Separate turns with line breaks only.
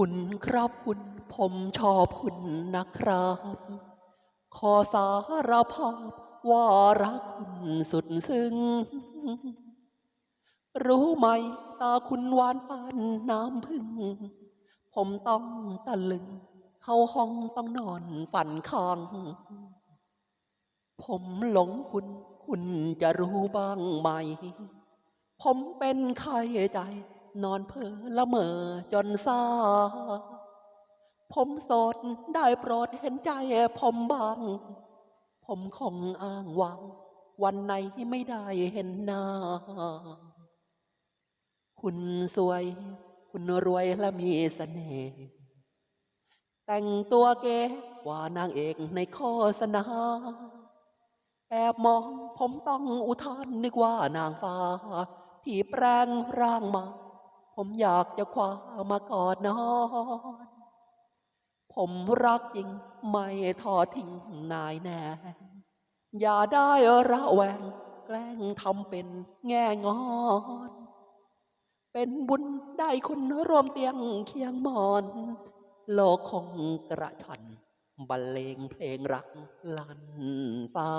คุณครับคุณผมชอบคุณนะครับ ขอสารภาพว่ารักคุณสุดซึ้ง รู้ไหมตาคุณหวานปานน้ำพึ่ง ผมต้องตะลึง เข้าห้องต้องนอนฝันค้าง ผมหลงคุณคุณจะรู้บ้างไหม ผมเป็นไข้ใจ นอนเพ้อละเมอจนซาผมโสดได้โปรดเห็นใจผมบ้าง ผมคงอ้างวังวันไหนไม่ได้เห็นหน้า คุณสวย คุณรวยและมีเสน่ห์แต่งตัวเก๋กว่านางเอกในโฆษณาแอบมองผมต้องอุทานนึกว่านางฟ้า ที่แปลงร่างมา ผมอยากจะคว้ามากอดนอน ผมรักจริงไม่ทอทิ้งนายแน่ อย่าได้ระแวงแกล้งทำเป็นแง่งอน เป็นบุญได้คุณร่วมเตียงเคียงหมอน โลกคงกระทันบรรเลงเพลงรักลั่นฟ้า